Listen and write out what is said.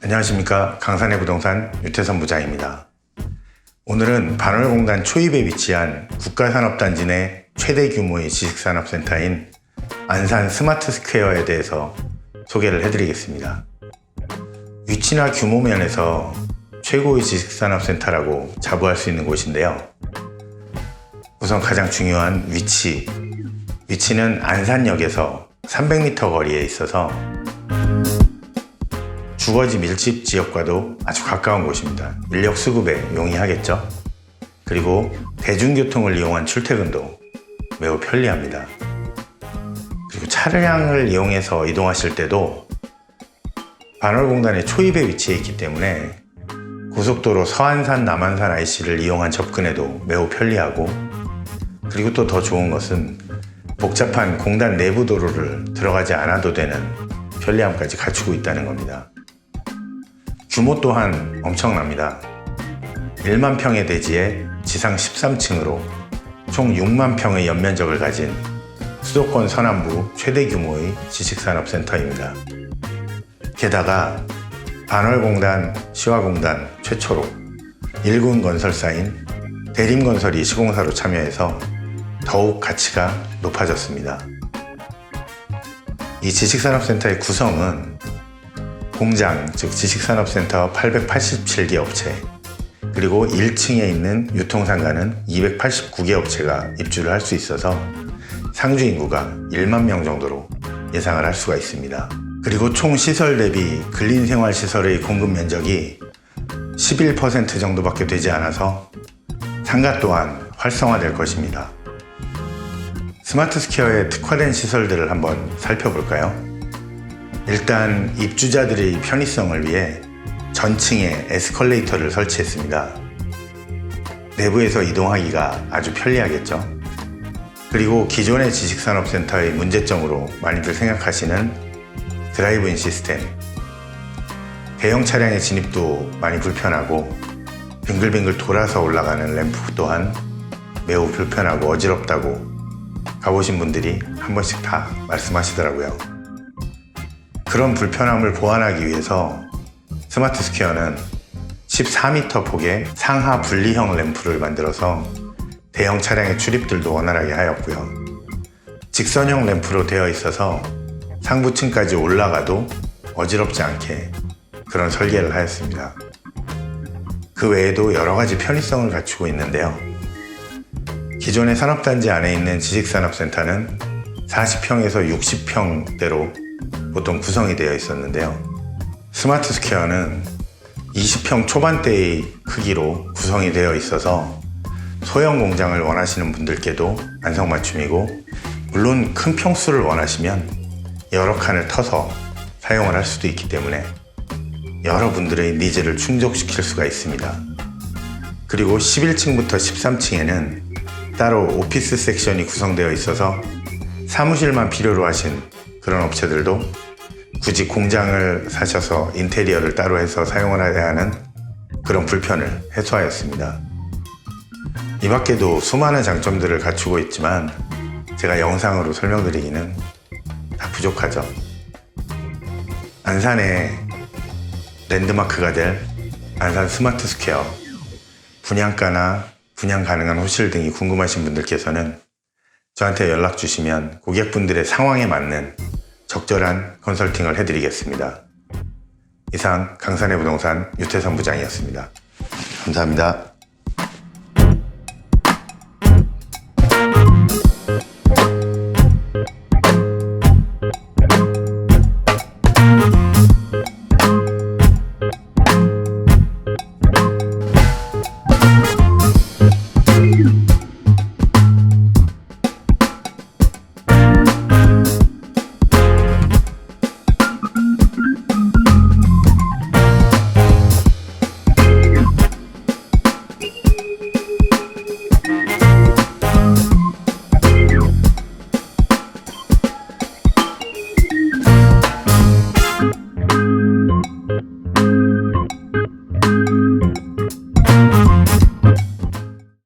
안녕하십니까 강산의 부동산 유태선 부장입니다. 오늘은 반월공단 초입에 위치한 국가산업단지 내 최대 규모의 지식산업센터인 안산 스마트 스퀘어에 대해서 소개를 해드리겠습니다. 위치나 규모 면에서 최고의 지식산업센터라고 자부할 수 있는 곳인데요. 우선 가장 중요한 위치. 위치는 안산역에서 300m 거리에 있어서 주거지 밀집 지역과도 아주 가까운 곳입니다. 인력 수급에 용이하겠죠? 그리고 대중교통을 이용한 출퇴근도 매우 편리합니다. 그리고 차량을 이용해서 이동하실 때도 반월공단의 초입에 위치해 있기 때문에 고속도로 서안산 남안산 IC를 이용한 접근에도 매우 편리하고 그리고 또 더 좋은 것은 복잡한 공단 내부 도로를 들어가지 않아도 되는 편리함까지 갖추고 있다는 겁니다. 규모 또한 엄청납니다. 1만 평의 대지에 지상 13층으로 총 6만 평의 연면적을 가진 수도권 서남부 최대 규모의 지식산업센터입니다. 게다가 반월공단, 시화공단 최초로 일군 건설사인 대림건설이 시공사로 참여해서 더욱 가치가 높아졌습니다. 이 지식산업센터의 구성은 공장, 즉 지식산업센터 887개 업체, 그리고 1층에 있는 유통상가는 289개 업체가 입주를 할 수 있어서 상주 인구가 1만 명 정도로 예상을 할 수가 있습니다. 그리고 총 시설 대비 근린 생활 시설의 공급 면적이 11% 정도밖에 되지 않아서 상가 또한 활성화될 것입니다. 스마트 스퀘어에 특화된 시설들을 한번 살펴볼까요? 일단 입주자들의 편의성을 위해 전층에 에스컬레이터를 설치했습니다. 내부에서 이동하기가 아주 편리하겠죠. 그리고 기존의 지식산업센터의 문제점으로 많이들 생각하시는 드라이브인 시스템. 대형 차량의 진입도 많이 불편하고 빙글빙글 돌아서 올라가는 램프 또한 매우 불편하고 어지럽다고 가보신 분들이 한 번씩 다 말씀하시더라고요. 그런 불편함을 보완하기 위해서 스마트 스퀘어는 14m 폭의 상하 분리형 램프를 만들어서 대형 차량의 출입들도 원활하게 하였고요. 직선형 램프로 되어 있어서 상부층까지 올라가도 어지럽지 않게 그런 설계를 하였습니다. 그 외에도 여러 가지 편의성을 갖추고 있는데요. 기존의 산업단지 안에 있는 지식산업센터는 40평에서 60평대로 보통 구성이 되어 있었는데요. 스마트 스퀘어는 20평 초반대의 크기로 구성이 되어 있어서 소형 공장을 원하시는 분들께도 안성맞춤이고 물론 큰 평수를 원하시면 여러 칸을 터서 사용을 할 수도 있기 때문에 여러분들의 니즈를 충족시킬 수가 있습니다. 그리고 11층부터 13층에는 따로 오피스 섹션이 구성되어 있어서 사무실만 필요로 하신 그런 업체들도 굳이 공장을 사셔서 인테리어를 따로 해서 사용을 해야 하는 그런 불편을 해소하였습니다. 이 밖에도 수많은 장점들을 갖추고 있지만 제가 영상으로 설명드리기는 다 부족하죠. 안산의 랜드마크가 될 안산 스마트 스퀘어 분양가나 분양 가능한 호실 등이 궁금하신 분들께서는 저한테 연락 주시면 고객분들의 상황에 맞는 적절한 컨설팅을 해드리겠습니다. 이상 강산의 부동산 유태선 부장이었습니다. 감사합니다.